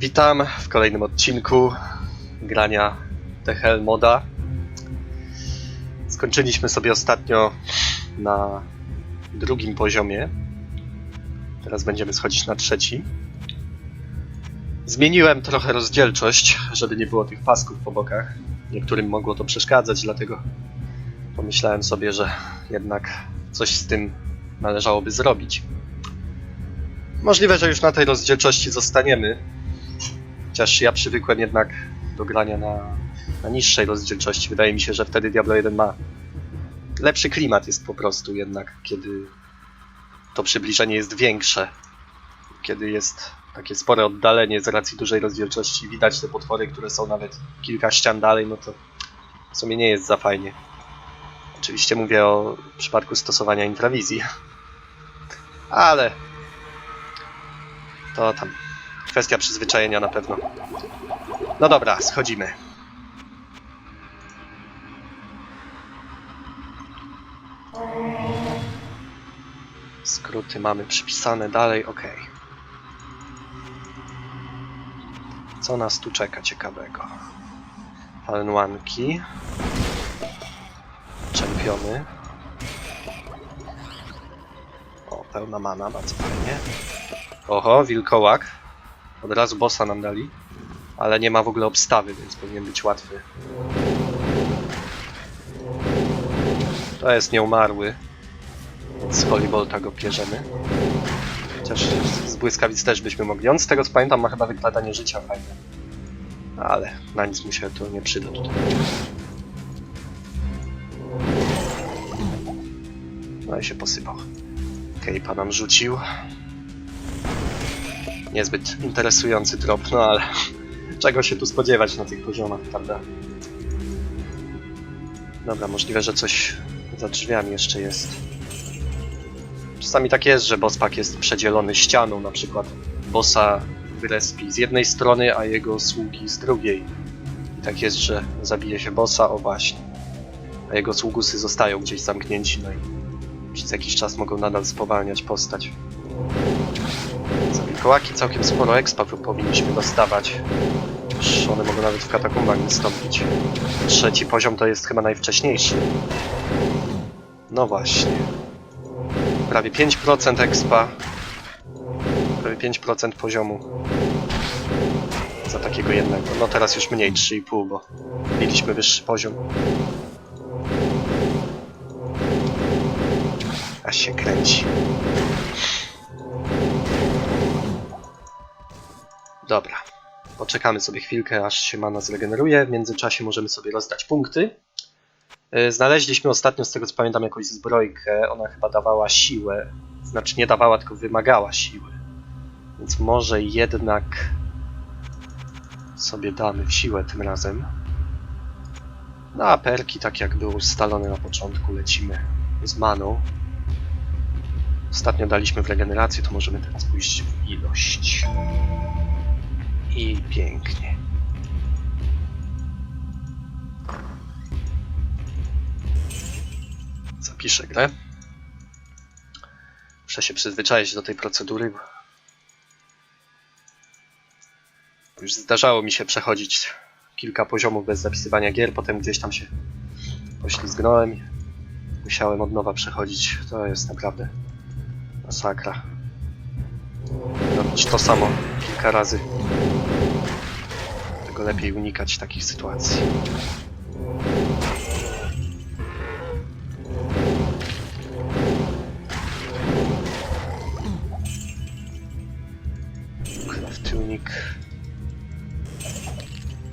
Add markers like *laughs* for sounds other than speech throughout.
Witam w kolejnym odcinku grania The Hell Moda. Skończyliśmy sobie ostatnio na drugim poziomie. Teraz będziemy schodzić na trzeci. Zmieniłem trochę rozdzielczość, żeby nie było tych pasków po bokach. Niektórym mogło to przeszkadzać, dlatego pomyślałem sobie, że jednak coś z tym należałoby zrobić. Możliwe, że już na tej rozdzielczości zostaniemy. Chociaż ja przywykłem jednak do grania na, na niższej rozdzielczości. Wydaje mi się, że wtedy Diablo 1 ma lepszy klimat jest po prostu jednak, kiedy to przybliżenie jest większe. Kiedy jest takie spore oddalenie z racji dużej rozdzielczości, widać te potwory, które są nawet kilka ścian dalej, no to w sumie nie jest za fajnie. Oczywiście mówię o przypadku stosowania intrawizji. *laughs* Ale to tam kwestia przyzwyczajenia na pewno. No dobra, schodzimy. Skróty mamy przypisane dalej, ok. Co nas tu czeka ciekawego? Falnłanki. Czempiony. O, pełna mana, bardzo fajnie. Oho, wilkołak. Od razu bossa nam dali. Ale nie ma w ogóle obstawy, więc powinien być łatwy. To jest nieumarły. Z Holybolta go bierzemy. Chociaż z błyskawic też byśmy mogli. On z tego co pamiętam ma chyba wykładanie życia fajne. Ale na nic mu się to nie przyda tutaj. No i się posypał. Kejpa nam rzucił. Niezbyt interesujący drop, no ale *laughs* czego się tu spodziewać na tych poziomach, prawda? Dobra, możliwe, że coś za drzwiami jeszcze jest. Czasami tak jest, że boss pack jest przedzielony ścianą, na przykład bossa wyrespi z jednej strony, a jego sługi z drugiej. I tak jest, że zabije się bossa, o właśnie. A jego sługusy zostają gdzieś zamknięci, no i przez jakiś czas mogą nadal spowalniać postać. Za wilkołaki całkiem sporo expa powinniśmy dostawać. Już one mogą nawet w katakumbach wystąpić. Trzeci poziom to jest chyba najwcześniejszy. No właśnie. Prawie 5% expa. Prawie 5% poziomu. Za takiego jednego. No teraz już mniej, 3,5, bo mieliśmy wyższy poziom. A się kręci. Dobra. Poczekamy sobie chwilkę, aż się mana zregeneruje. W międzyczasie możemy sobie rozdać punkty. Yy, Znaleźliśmy ostatnio, z tego co pamiętam, jakąś zbrojkę. Ona chyba dawała siłę. Znaczy nie dawała, tylko wymagała siły. Więc może jednak sobie damy w siłę tym razem. No a perki, tak jak było ustalone na początku, lecimy z maną. Ostatnio daliśmy w regenerację, to możemy teraz pójść w ilość. I pięknie. Zapiszę grę. Muszę się przyzwyczaić do tej procedury. Już zdarzało mi się przechodzić kilka poziomów bez zapisywania gier, potem gdzieś tam się poślizgnąłem. Musiałem od nowa przechodzić. To jest naprawdę masakra. Robić to samo kilka razy. Dlatego lepiej unikać takich sytuacji. Craft tunik.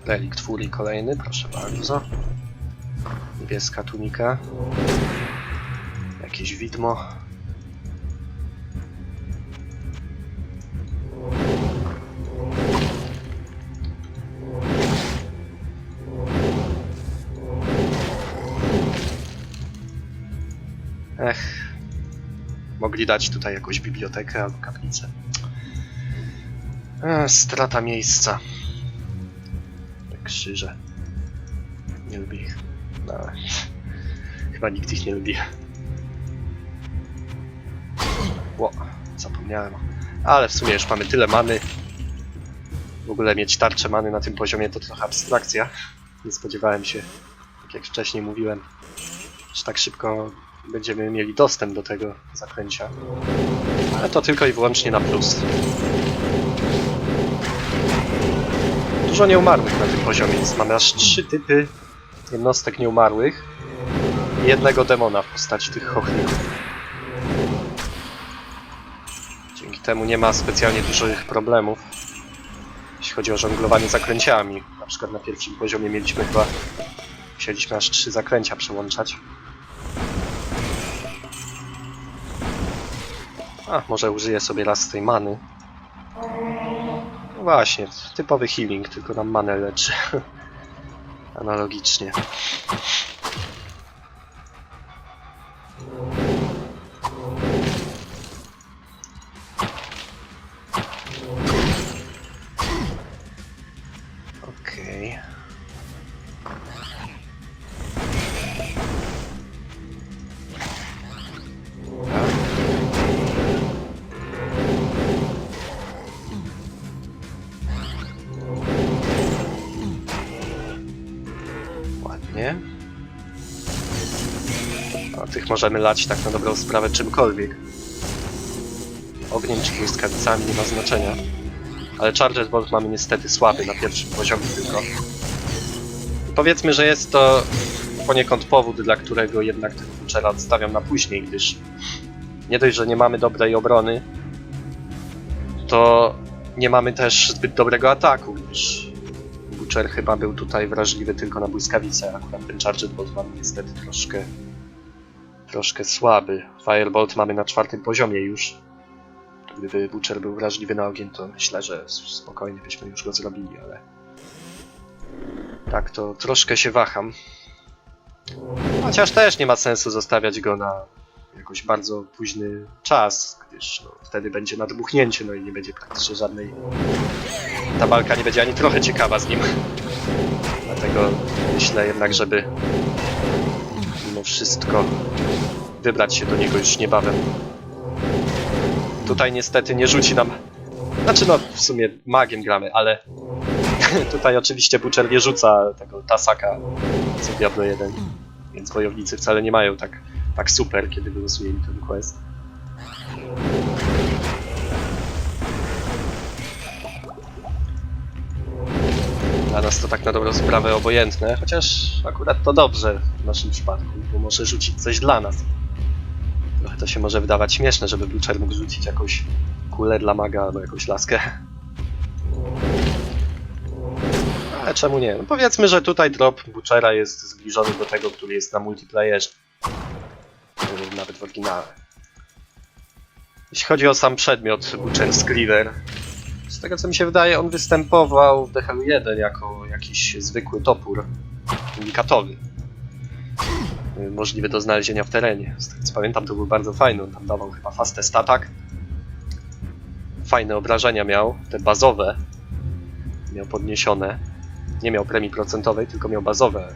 Relikt furii kolejny, proszę bardzo. Niebieska tunika. Jakieś widmo. Ech. Mogli dać tutaj jakąś bibliotekę albo kaplicę. Ech, strata miejsca. Te krzyże. Nie lubię ich. No, chyba nikt ich nie lubi. Ło, zapomniałem. Ale w sumie już mamy tyle many. W ogóle mieć tarczę many na tym poziomie to trochę abstrakcja. Nie spodziewałem się, tak jak wcześniej mówiłem, że tak szybko będziemy mieli dostęp do tego zaklęcia. Ale to tylko i wyłącznie na plus. Dużo nieumarłych na tym poziomie jest. Mamy aż trzy typy jednostek nieumarłych i jednego demona w postaci tych chochlików. Dzięki temu nie ma specjalnie dużych problemów, jeśli chodzi o żonglowanie zaklęciami. Na przykład na pierwszym poziomie mieliśmy chyba... Musieliśmy aż trzy zaklęcia przełączać. A, może użyję sobie raz tej many. No właśnie, typowy healing, tylko nam manę leczy. *laughs* Analogicznie. Możemy lać tak na dobrą sprawę czymkolwiek. Ogniem czy błyskawicami nie ma znaczenia. Ale Charger Bolt mamy niestety słaby na pierwszym poziomie tylko. Powiedzmy, że jest to poniekąd powód, dla którego jednak tego Butchera odstawiam na później, gdyż nie dość, że nie mamy dobrej obrony, to nie mamy też zbyt dobrego ataku, gdyż Butcher chyba był tutaj wrażliwy tylko na błyskawice, akurat ten Charger Bolt mamy niestety troszkę troszkę słaby. Firebolt mamy na czwartym poziomie już. Gdyby Butcher był wrażliwy na ogień, to myślę, że spokojnie byśmy już go zrobili, ale... Tak, to troszkę się waham. Chociaż też nie ma sensu zostawiać go na jakoś bardzo późny czas, gdyż no, wtedy będzie nadbuchnięcie, no i nie będzie praktycznie żadnej... Ta walka nie będzie ani trochę ciekawa z nim. Dlatego myślę jednak, żeby mimo wszystko wybrać się do niego już niebawem. Tutaj niestety nie rzuci nam... Znaczy no, w sumie magiem gramy, ale *laughs* tutaj oczywiście Butcher nie rzuca tego Tasaka co Diablo 1, więc wojownicy wcale nie mają tak, tak super, kiedy wylosuje im ten quest. Dla nas to tak na dobrą sprawę obojętne, chociaż akurat to dobrze w naszym przypadku, bo może rzucić coś dla nas. To się może wydawać śmieszne, żeby Butcher mógł rzucić jakąś kulę dla maga albo jakąś laskę. Ale czemu nie? No powiedzmy, że tutaj drop Butchera jest zbliżony do tego, który jest na multiplayerze. Nawet w oryginale. Jeśli chodzi o sam przedmiot Butcher's Cleaver, z tego co mi się wydaje, on występował w DHL1 jako jakiś zwykły topór unikatowy. Możliwy do znalezienia w terenie. Z tego co pamiętam, to był bardzo fajny. On tam dawał chyba fastest attack. Fajne obrażenia miał, te bazowe. Miał podniesione. Nie miał premii procentowej, tylko miał bazowe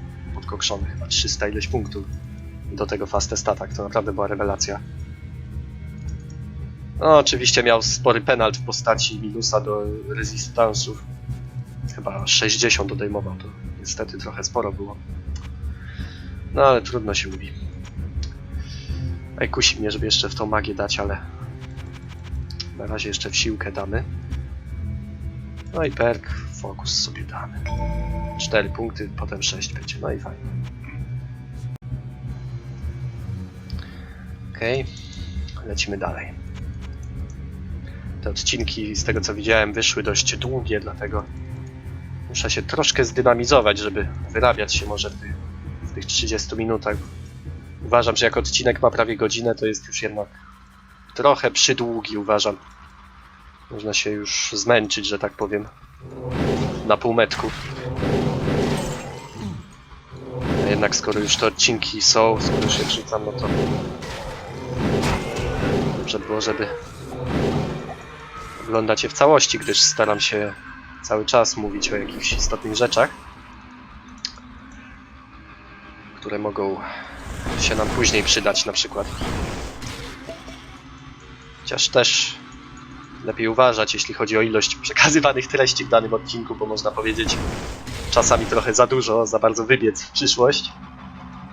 podkokszone, chyba 300 ileś punktów. Do tego fastest attack, to naprawdę była rewelacja. No, oczywiście miał spory penalt w postaci minusa do resistansów. Chyba 60 odejmował, to niestety trochę sporo było. No ale trudno się mówi. Ej, kusi mnie, żeby jeszcze w tą magię dać, ale na razie jeszcze w siłkę damy. No i perk, fokus sobie damy. 4 punkty, potem 6 będzie, no i fajnie. Okej, lecimy dalej. Te odcinki, z tego co widziałem, wyszły dość długie, dlatego muszę się troszkę zdynamizować, żeby wyrabiać się może w tych, tych 30 minutach. Uważam, że jak odcinek ma prawie godzinę, to jest już jednak trochę przydługi, uważam. Można się już zmęczyć, że tak powiem, na półmetku. A jednak skoro już te odcinki są, skoro je wrzucam, no to dobrze było, żeby oglądać je w całości, gdyż staram się cały czas mówić o jakichś istotnych rzeczach, które mogą się nam później przydać na przykład. Chociaż też lepiej uważać, jeśli chodzi o ilość *laughs* przekazywanych treści w danym odcinku, bo można powiedzieć czasami trochę za dużo, za bardzo wybiec w przyszłość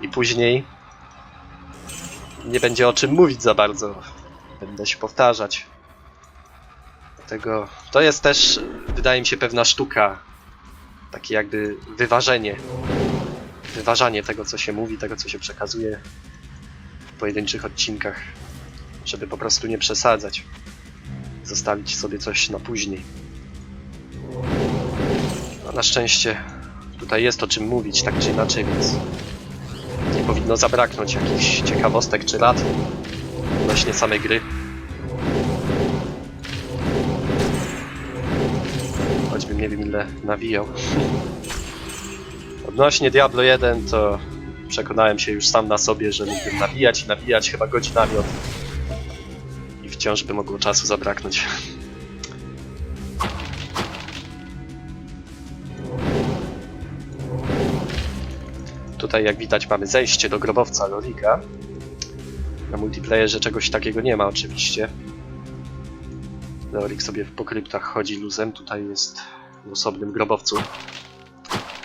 i później nie będzie o czym mówić za bardzo. Będę się powtarzać. Dlatego to jest też, wydaje mi się, pewna sztuka. Takie jakby wyważenie. Wyważanie tego, co się mówi, tego, co się przekazuje w pojedynczych odcinkach. Żeby po prostu nie przesadzać. Zostawić sobie coś na później. A na szczęście tutaj jest o czym mówić, tak czy inaczej, więc nie powinno zabraknąć jakichś ciekawostek czy rad odnośnie samej gry. Choćbym nie wiem ile nawijał. *laughs* Odnośnie Diablo 1 to przekonałem się już sam na sobie, że mógłbym nawijać i nawijać chyba godzinami od... i wciąż by mogło czasu zabraknąć. Tutaj jak widać mamy zejście do grobowca Lolika. Na multiplayerze czegoś takiego nie ma oczywiście. Lorik sobie po kryptach chodzi luzem, tutaj jest w osobnym grobowcu.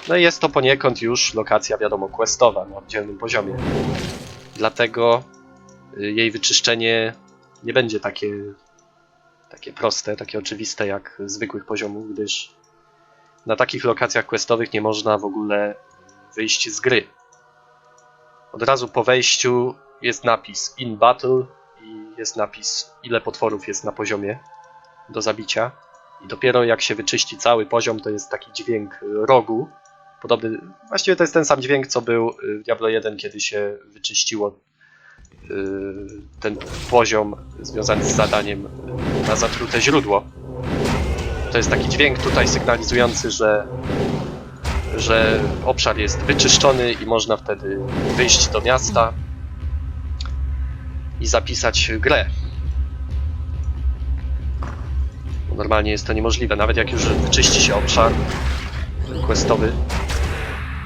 No i jest to poniekąd już lokacja, wiadomo, questowa na oddzielnym poziomie. Dlatego y, jej wyczyszczenie nie będzie takie, takie proste, takie oczywiste jak zwykłych poziomów, gdyż na takich lokacjach questowych nie można w ogóle wyjść z gry. Od razu po wejściu jest napis in battle i jest napis ile potworów jest na poziomie do zabicia. I dopiero jak się wyczyści cały poziom, to jest taki dźwięk rogu. Podobny, właściwie to jest ten sam dźwięk, co był y, w Diablo 1, kiedy się wyczyściło y, ten poziom związany z zadaniem na zatrute źródło. To jest taki dźwięk tutaj sygnalizujący, że że obszar jest wyczyszczony i można wtedy wyjść do miasta i zapisać grę. Normalnie jest to niemożliwe, nawet jak już wyczyści się obszar questowy,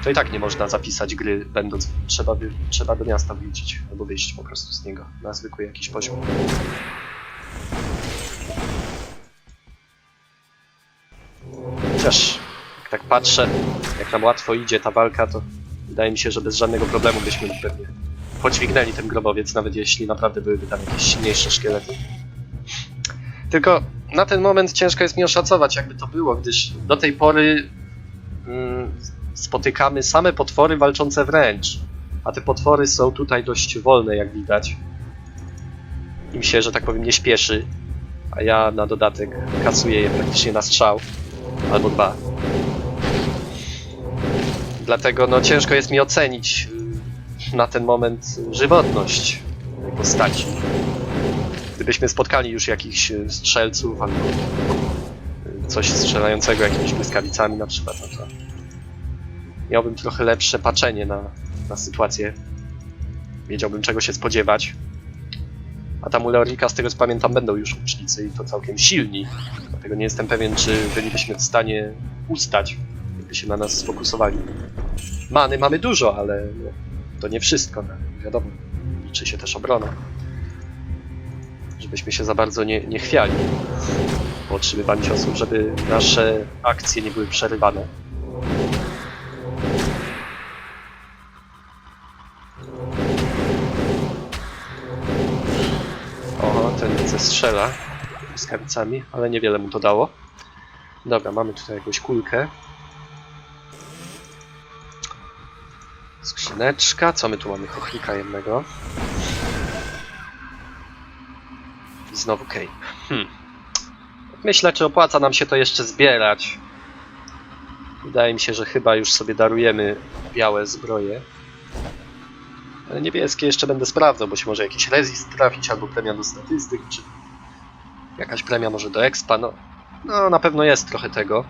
to i tak nie można zapisać gry, będąc trzeba, by, trzeba do miasta wrócić albo wyjść po prostu z niego na zwykły jakiś poziom. Chociaż jak tak patrzę, jak nam łatwo idzie ta walka, to wydaje mi się, że bez żadnego problemu byśmy pewnie podźwignęli ten grobowiec, nawet jeśli naprawdę byłyby tam jakieś silniejsze szkielety. Tylko na ten moment ciężko jest mi oszacować, jakby to było, gdyż do tej pory mm, spotykamy same potwory walczące wręcz. A te potwory są tutaj dość wolne, jak widać. Im się, że tak powiem, nie śpieszy. A ja na dodatek kasuję je praktycznie na strzał. Albo dwa. Dlatego no, ciężko jest mi ocenić y, na ten moment żywotność postaci. Gdybyśmy spotkali już jakichś y, strzelców albo y, coś strzelającego jakimiś błyskawicami na przykład, no to miałbym trochę lepsze patrzenie na, na sytuację. Wiedziałbym czego się spodziewać. A tam u Leorika, z tego co pamiętam, będą już łucznicy i to całkiem silni. Dlatego nie jestem pewien, czy bylibyśmy w stanie ustać, gdyby się na nas sfokusowali. Many mamy dużo, ale no, to nie wszystko. No, wiadomo, liczy się też obrona. Żebyśmy się za bardzo nie, nie chwiali po otrzymywaniu ciosów, żeby nasze akcje nie były przerywane. O, ten zestrzela błyskawicami, ale niewiele mu to dało. Dobra, mamy tutaj jakąś kulkę. Skrzyneczka, co my tu mamy? Chochlika jednego. I znowu cape. Hmm. Myślę, czy opłaca nam się to jeszcze zbierać. Wydaje mi się, że chyba już sobie darujemy białe zbroje. Niebieskie jeszcze będę sprawdzał, bo się może jakiś resist trafić, albo premia do statystyk, czy jakaś premia może do expa, no, no na pewno jest trochę tego.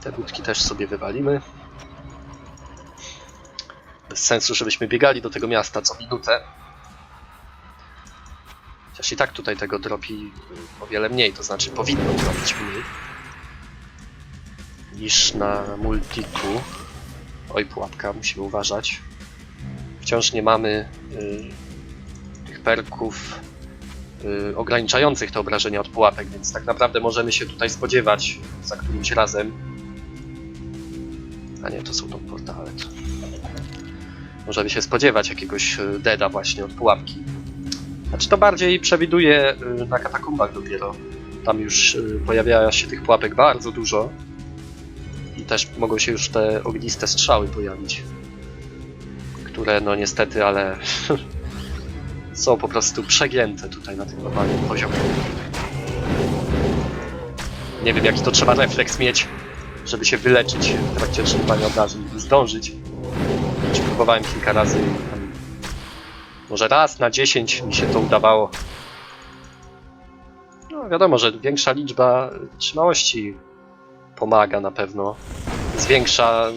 Te budki też sobie wywalimy. Bez sensu, żebyśmy biegali do tego miasta co minutę. Chociaż i tak tutaj tego dropi o wiele mniej, to znaczy powinno dropić mniej niż na multiku. Oj, pułapka, musimy uważać. Wciąż nie mamy y, tych perków y, ograniczających te obrażenia od pułapek, więc tak naprawdę możemy się tutaj spodziewać za którymś razem. A nie, to są tą portale. To... Możemy się spodziewać jakiegoś y, deda właśnie od pułapki. Znaczy to bardziej przewiduje na katakumbach dopiero. Tam już pojawia się tych pułapek bardzo dużo. I też mogą się już te ogniste strzały pojawić. Które no niestety, ale *laughs* są po prostu przegięte tutaj na tym normalnym poziomie. Nie wiem jaki to trzeba refleks mieć, żeby się wyleczyć w trakcie otrzymywania obrażeń, zdążyć. Choć próbowałem kilka razy i tam może raz na 10 mi się to udawało. No wiadomo, że większa liczba trzymałości pomaga na pewno. Zwiększa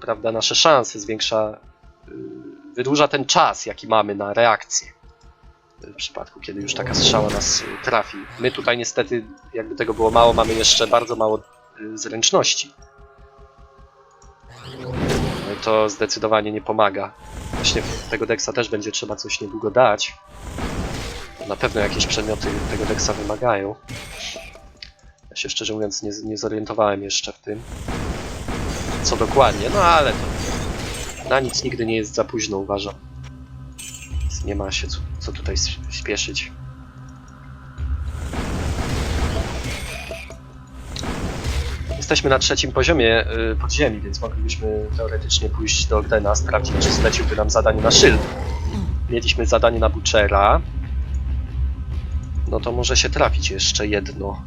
prawda, nasze szanse, zwiększa, wydłuża ten czas, jaki mamy na reakcję. W przypadku, kiedy już taka strzała nas y, trafi. My tutaj niestety, jakby tego było mało, mamy jeszcze bardzo mało y, zręczności. No to zdecydowanie nie pomaga. Właśnie tego deksa też będzie trzeba coś niedługo dać. Na pewno jakieś przedmioty tego deksa wymagają. Ja się szczerze mówiąc nie, nie zorientowałem jeszcze w tym. Co dokładnie, no ale to na nic nigdy nie jest za późno uważam. Więc nie ma się co, co tutaj śpieszyć. Jesteśmy na trzecim poziomie y, podziemi, więc moglibyśmy teoretycznie pójść do Ogdena, sprawdzić, czy zleciłby nam zadanie na szyld. Mieliśmy zadanie na Butchera. No to może się trafić jeszcze jedno.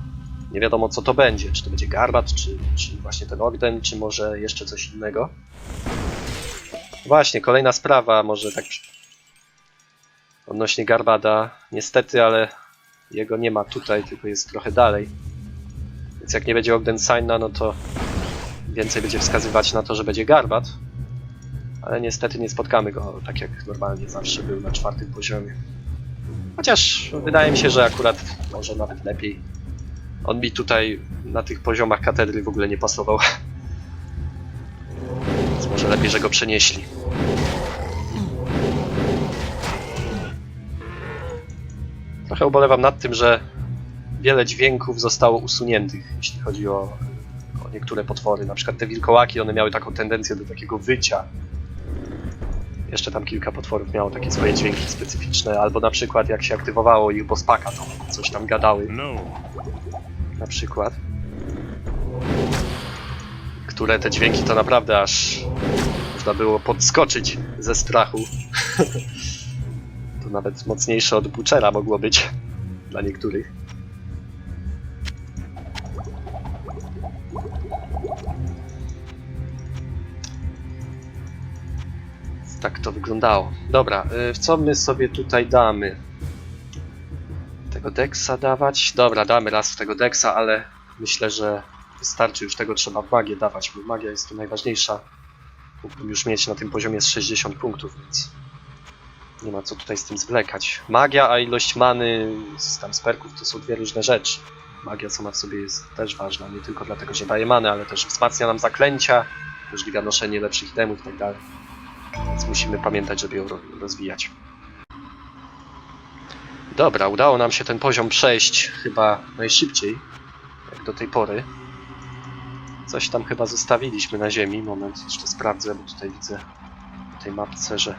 Nie wiadomo co to będzie. Czy to będzie Garbat, czy, czy właśnie ten Ogden, czy może jeszcze coś innego. Właśnie, kolejna sprawa, może tak odnośnie Garbada. Niestety, ale jego nie ma tutaj, tylko jest trochę dalej. Więc jak nie będzie Ogden Signa, no to więcej będzie wskazywać na to, że będzie Garbat. Ale niestety nie spotkamy go tak jak normalnie zawsze był na czwartym poziomie. Chociaż wydaje mi się, że akurat może nawet lepiej. On mi tutaj na tych poziomach katedry w ogóle nie pasował. *laughs* Może lepiej, że go przenieśli. Trochę ubolewam nad tym, że wiele dźwięków zostało usuniętych, jeśli chodzi o, o niektóre potwory. Na przykład te wilkołaki, one miały taką tendencję do takiego wycia. Jeszcze tam kilka potworów miało takie swoje dźwięki specyficzne, albo na przykład jak się aktywowało ich bospaka, to coś tam gadały, No. na przykład. Które te dźwięki to naprawdę aż można było podskoczyć ze strachu. to nawet mocniejsze od Butchera mogło być dla niektórych. Tak to wyglądało. Dobra, y, w co my sobie tutaj damy? Tego deksa dawać? Dobra, damy raz w tego deksa, ale myślę, że wystarczy już tego trzeba magię dawać, bo magia jest tu najważniejsza. Mógłbym już mieć na tym poziomie z 60 punktów, więc nie ma co tutaj z tym zwlekać. Magia, a ilość many z tam z perków to są dwie różne rzeczy. Magia sama w sobie jest też ważna, nie tylko dlatego, że daje manę, ale też wzmacnia nam zaklęcia, umożliwia noszenie lepszych itemów itd. Więc musimy pamiętać, żeby ją ro- rozwijać. Dobra, udało nam się ten poziom przejść chyba najszybciej, jak do tej pory. Coś tam chyba zostawiliśmy na ziemi. Moment, jeszcze sprawdzę, bo tutaj widzę w tej mapce, że...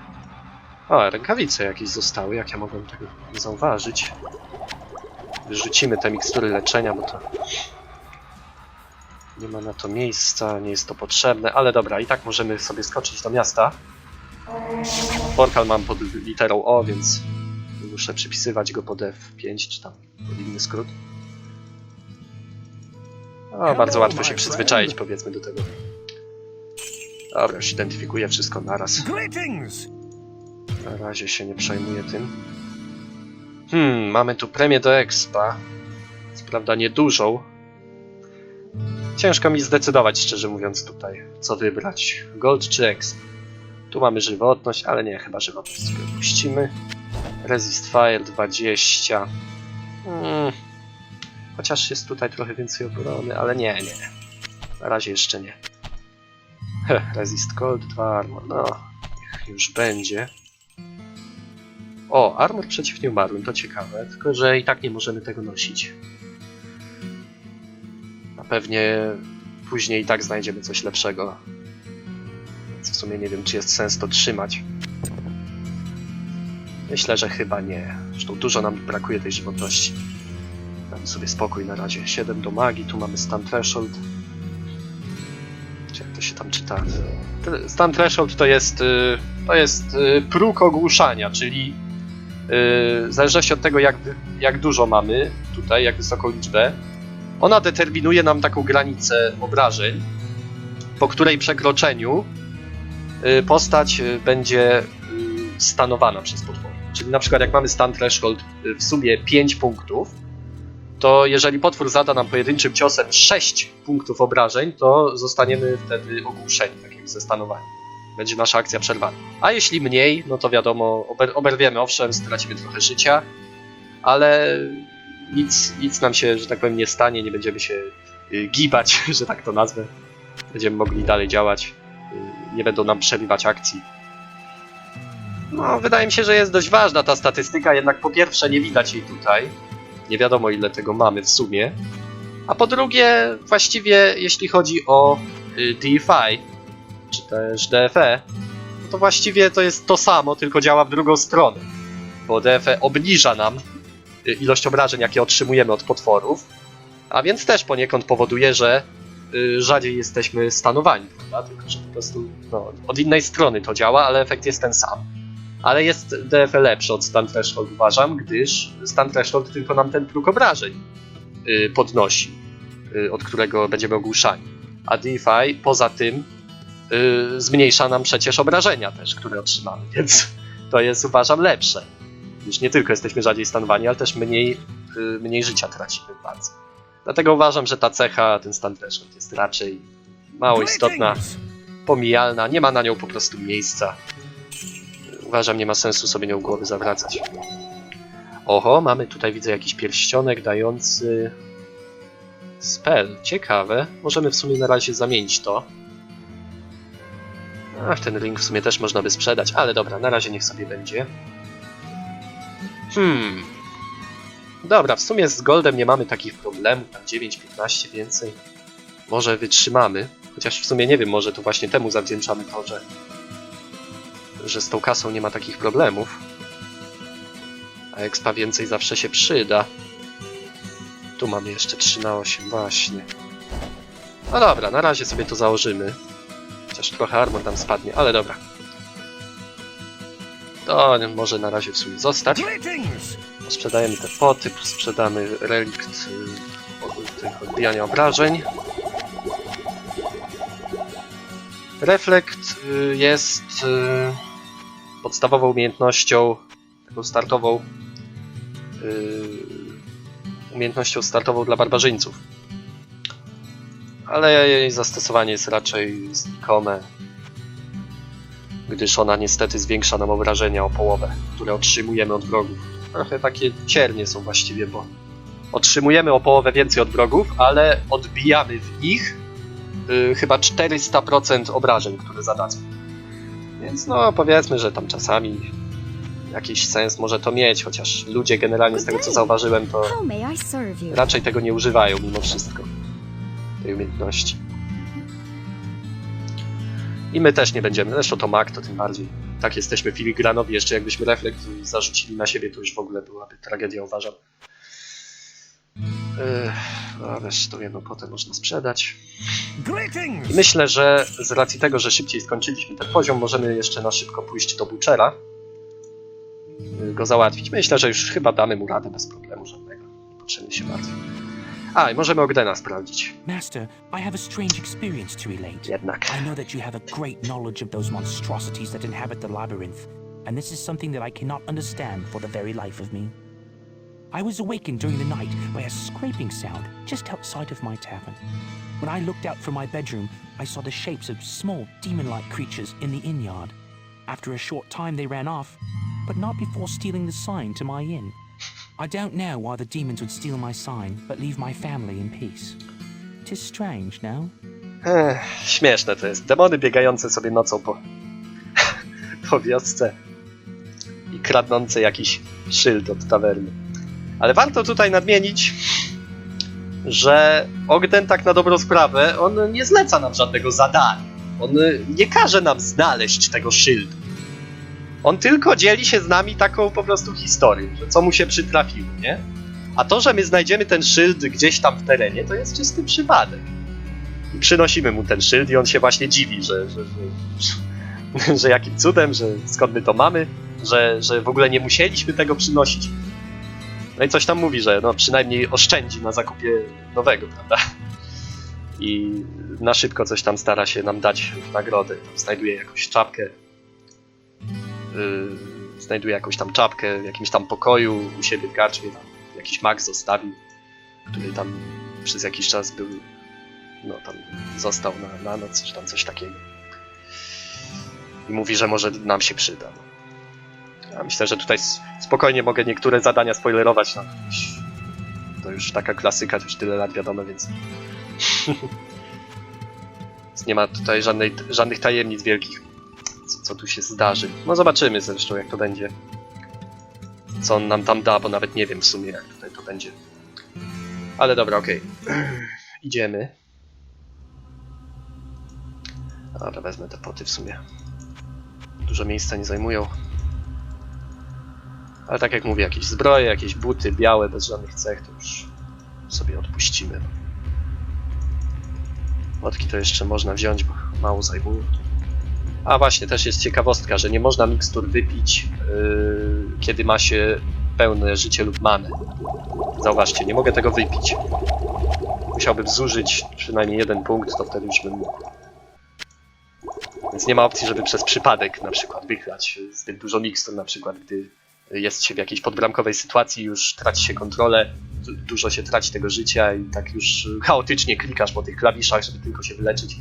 O, rękawice jakieś zostały, jak ja mogłem tego zauważyć. Wyrzucimy te mikstury leczenia, bo to... Nie ma na to miejsca, nie jest to potrzebne, ale dobra, i tak możemy sobie skoczyć do miasta. Portal mam pod literą O, więc muszę przypisywać go pod F5 czy tam pod inny skrót. O, bardzo łatwo się przyzwyczaić powiedzmy do tego. Dobra, już identyfikuję wszystko naraz. Na razie się nie przejmuję tym. Hmm, mamy tu premię do expa. Co prawda niedużą. Ciężko mi zdecydować, szczerze mówiąc, tutaj, co wybrać. Gold czy exp? Tu mamy żywotność, ale nie, chyba żywotność sobie odpuścimy. Resist Fire 20. Hmm. Chociaż jest tutaj trochę więcej obrony, ale nie, nie. Na razie jeszcze nie. Heh, Resist Cold 2 Armor, no. Niech już będzie. O, armor przeciw nieumarłym, to ciekawe, tylko że i tak nie możemy tego nosić. A pewnie później i tak znajdziemy coś lepszego. Więc w sumie nie wiem, czy jest sens to trzymać. Myślę, że chyba nie. Zresztą dużo nam brakuje tej żywotności. Sobie spokój na razie. 7 do magii, tu mamy stan threshold. Jak to się tam czyta? Stan threshold to jest, y, to jest y, próg ogłuszania, czyli y, w zależności od tego, jak, jak dużo mamy tutaj, jak wysoką liczbę, ona determinuje nam taką granicę obrażeń, po której przekroczeniu postać będzie stanowana przez potwór. Czyli na przykład jak mamy stan threshold w sumie 5 punktów, to jeżeli potwór zada nam pojedynczym ciosem 6 punktów obrażeń, to zostaniemy wtedy ogłuszeni, tak jak ze stanowania. Będzie nasza akcja przerwana. A jeśli mniej, no to wiadomo, ober oberwiemy owszem, stracimy trochę życia, ale nic, nic nam się, że tak powiem, nie stanie, nie będziemy się y, gibać, *laughs* że tak to nazwę. Będziemy mogli dalej działać, y, nie będą nam przerywać akcji. No, wydaje mi się, że jest dość ważna ta statystyka, jednak po pierwsze nie widać jej tutaj. Nie wiadomo ile tego mamy w sumie. A po drugie, właściwie jeśli chodzi o y, DeFi, czy też DFE, to właściwie to jest to samo, tylko działa w drugą stronę. Bo DFE obniża nam y, ilość obrażeń, jakie otrzymujemy od potworów, a więc też poniekąd powoduje, że y, rzadziej jesteśmy stanowani, prawda? Tylko, że po prostu no, od innej strony to działa, ale efekt jest ten sam. Ale jest DFE lepszy od Stan Threshold, uważam, gdyż Stan Threshold tylko nam ten próg obrażeń y, podnosi, y, od którego będziemy ogłuszani. A DeFi poza tym y, zmniejsza nam przecież obrażenia też, które otrzymamy, *laughs* więc to jest uważam lepsze. Już nie tylko jesteśmy rzadziej stanowani, ale też mniej, mniej życia tracimy bardzo. Dlatego uważam, że ta cecha, ten stan threshold jest raczej mało istotna, pomijalna, nie ma na nią po prostu miejsca. Uważam, nie ma sensu sobie nią głowy zawracać. Oho, mamy tutaj widzę jakiś pierścionek dający spell. Ciekawe. Możemy w sumie na razie zamienić to. Ach, ten ring w sumie też można by sprzedać, ale dobra, na razie niech sobie będzie. Hmm. Dobra, w sumie z Goldem nie mamy takich problemów, tam 9-15 więcej. Może wytrzymamy. Chociaż w sumie nie wiem, może to właśnie temu zawdzięczamy to, że, że z tą kasą nie ma takich problemów. A expa więcej zawsze się przyda. Tu mamy jeszcze 3 na 8, właśnie. No dobra, na razie sobie to założymy. Chociaż trochę armor tam spadnie, ale dobra. To może na razie w sumie zostać. Sprzedajemy te poty, sprzedamy relikt y, tych odbijania obrażeń. Reflekt y, jest y, podstawową umiejętnością, taką startową y, umiejętnością startową dla barbarzyńców. Ale jej zastosowanie jest raczej znikome, gdyż ona niestety zwiększa nam obrażenia o połowę, które otrzymujemy od wrogów. Trochę takie ciernie są właściwie, bo otrzymujemy o połowę więcej od wrogów, ale odbijamy w nich y, chyba 400% obrażeń, które zadadzą. Więc no powiedzmy, że tam czasami jakiś sens może to mieć, chociaż ludzie generalnie z tego co zauważyłem to How may I serve you? raczej tego nie używają mimo wszystko, tej umiejętności. I my też nie będziemy, zresztą to Mac to tym bardziej. Tak jesteśmy filigranowi, jeszcze jakbyśmy reflekt zarzucili na siebie, to już w ogóle byłaby tragedia, uważam. No zresztą jedną potem można sprzedać. I myślę, że z racji tego, że szybciej skończyliśmy ten poziom, możemy jeszcze na szybko pójść do Butchera. y, Go załatwić. Myślę, że już chyba damy mu radę bez problemu żadnego. Potrzebny się bardzo. A, i możemy Ogdena sprawdzić. Master, I have a strange experience to relate. Jednak. I know that you have a great knowledge of those monstrosities that inhabit the labyrinth, and this is something that I cannot understand for the very life of me. I was awakened during the night by a scraping sound just outside of my tavern. When I looked out from my bedroom, I saw the shapes of small demon like creatures in the inn yard. After a short time, they ran off, but not before stealing the sign to my inn. I don't know why the demons would steal my sign, but leave my family in peace. Tis strange, no? Ech, śmieszne to jest. Demony biegające sobie nocą po, *laughs* po wiosce i kradnące jakiś szyld od tawerny. Ale warto tutaj nadmienić, że Ogden tak na dobrą sprawę, on nie zleca nam żadnego zadania. On nie każe nam znaleźć tego szyldu. On tylko dzieli się z nami taką po prostu historią, że co mu się przytrafiło, nie? A to, że my znajdziemy ten szyld gdzieś tam w terenie, to jest czysty przypadek. I przynosimy mu ten szyld i on się właśnie dziwi, że, że, że, że jakim cudem, że skąd my to mamy, że, że w ogóle nie musieliśmy tego przynosić. No i coś tam mówi, że no przynajmniej oszczędzi na zakupie nowego, prawda? I na szybko coś tam stara się nam dać w nagrodę. Tam znajduje jakąś czapkę. Yy, znajduje jakąś tam czapkę w jakimś tam pokoju u siebie w karczmie. Tam jakiś mag zostawił, który tam przez jakiś czas był. No tam został na, na noc, czy tam coś takiego. I mówi, że może nam się przyda. No. Ja myślę, że tutaj spokojnie mogę niektóre zadania spoilerować. No, to już taka klasyka, to już tyle lat wiadomo, *laughs* więc. Nie ma tutaj żadnej, żadnych tajemnic wielkich, co, co tu się zdarzy. No zobaczymy zresztą, jak to będzie. Co on nam tam da, bo nawet nie wiem w sumie, jak tutaj to będzie. Ale dobra, okej. *clears throat* Idziemy. Dobra, wezmę te poty w sumie. Dużo miejsca nie zajmują. Ale tak jak mówię, jakieś zbroje, jakieś buty białe, bez żadnych cech, to już sobie odpuścimy. Motki to jeszcze można wziąć, bo mało zajmują. A właśnie, też jest ciekawostka, że nie można mikstur wypić, yy, kiedy ma się pełne życie lub manę. Zauważcie, nie mogę tego wypić. Musiałbym zużyć przynajmniej jeden punkt, to wtedy już bym mógł. Więc nie ma opcji, żeby przez przypadek na przykład wygrać zbyt dużo mikstur, na przykład gdy jest się w jakiejś podbramkowej sytuacji, już traci się kontrolę, du- dużo się traci tego życia i tak już chaotycznie klikasz po tych klawiszach, żeby tylko się wyleczyć.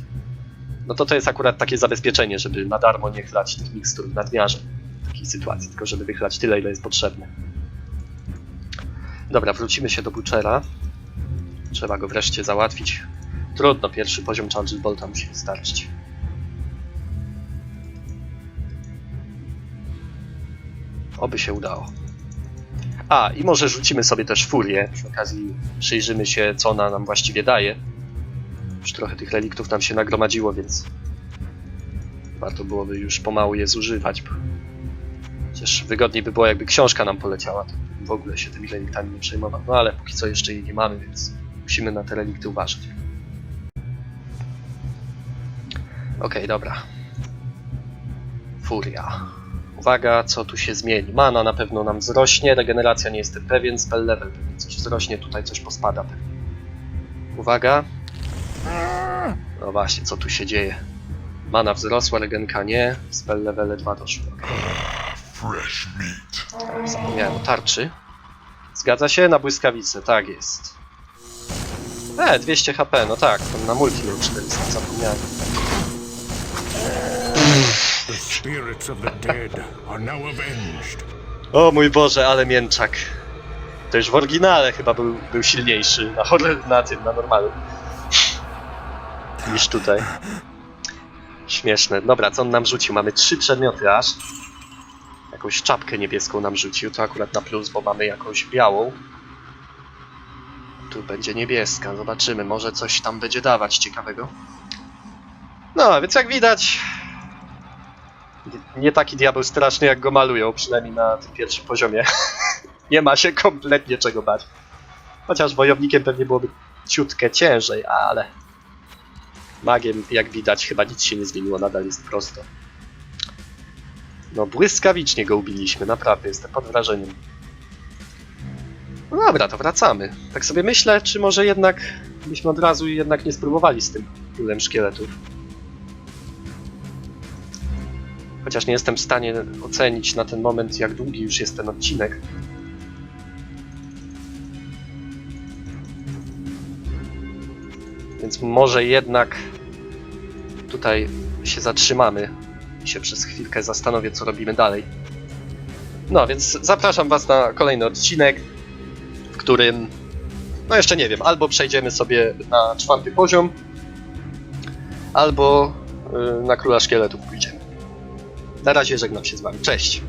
No to to jest akurat takie zabezpieczenie, żeby na darmo nie chlać tych mikstur w nadmiarze w takiej sytuacji, tylko żeby wychlać tyle, ile jest potrzebne. Dobra, wrócimy się do Butchera. Trzeba go wreszcie załatwić. Trudno, pierwszy poziom Charger Bolta musi wystarczyć. Oby się udało. A, i może rzucimy sobie też furię. Przy okazji przyjrzymy się, co ona nam właściwie daje. Już trochę tych reliktów nam się nagromadziło, więc warto byłoby już pomału je zużywać. Przecież wygodniej by było, jakby książka nam poleciała. To w ogóle się tymi reliktami nie przejmował. No ale póki co jeszcze jej nie mamy, więc musimy na te relikty uważać. Okej, dobra. Furia. Uwaga, co tu się zmieni. Mana na pewno nam wzrośnie, regeneracja nie jestem pewien, spell level pewnie coś wzrośnie, tutaj coś pospada. Uwaga. No właśnie, co tu się dzieje? Mana wzrosła, regenka nie, spell level 2 doszło. Fresh meat. Zapomniałem o tarczy. Zgadza się? Na błyskawicę, tak jest. E, 200 HP, no tak, na multi miał 400, zapomniałem. The spirits of the dead are now avenged. O mój Boże, ale mięczak. To już w oryginale chyba był, był silniejszy na, horror- na tym, na normalu. Niż tutaj. Śmieszne. Dobra, co on nam rzucił? Mamy trzy przedmioty aż. Jakąś czapkę niebieską nam rzucił, to akurat na plus, bo mamy jakąś białą. Tu będzie niebieska, zobaczymy, może coś tam będzie dawać ciekawego. No, więc jak widać, nie taki diabeł straszny, jak go malują, przynajmniej na tym pierwszym poziomie. *laughs* nie ma się kompletnie czego bać. Chociaż wojownikiem pewnie byłoby ciutkę ciężej, ale magiem, jak widać, chyba nic się nie zmieniło, nadal jest prosto. No, błyskawicznie go ubiliśmy, naprawdę, jestem pod wrażeniem. No dobra, to wracamy. Tak sobie myślę, czy może jednak byśmy od razu jednak nie spróbowali z tym królem szkieletów. Chociaż nie jestem w stanie ocenić na ten moment, jak długi już jest ten odcinek. Więc może jednak tutaj się zatrzymamy i się przez chwilkę zastanowię, co robimy dalej. No, więc zapraszam Was na kolejny odcinek, w którym, no jeszcze nie wiem, albo przejdziemy sobie na czwarty poziom, albo y, na Króla Szkieletów pójdziemy. Na razie żegnam się z Wami. Cześć!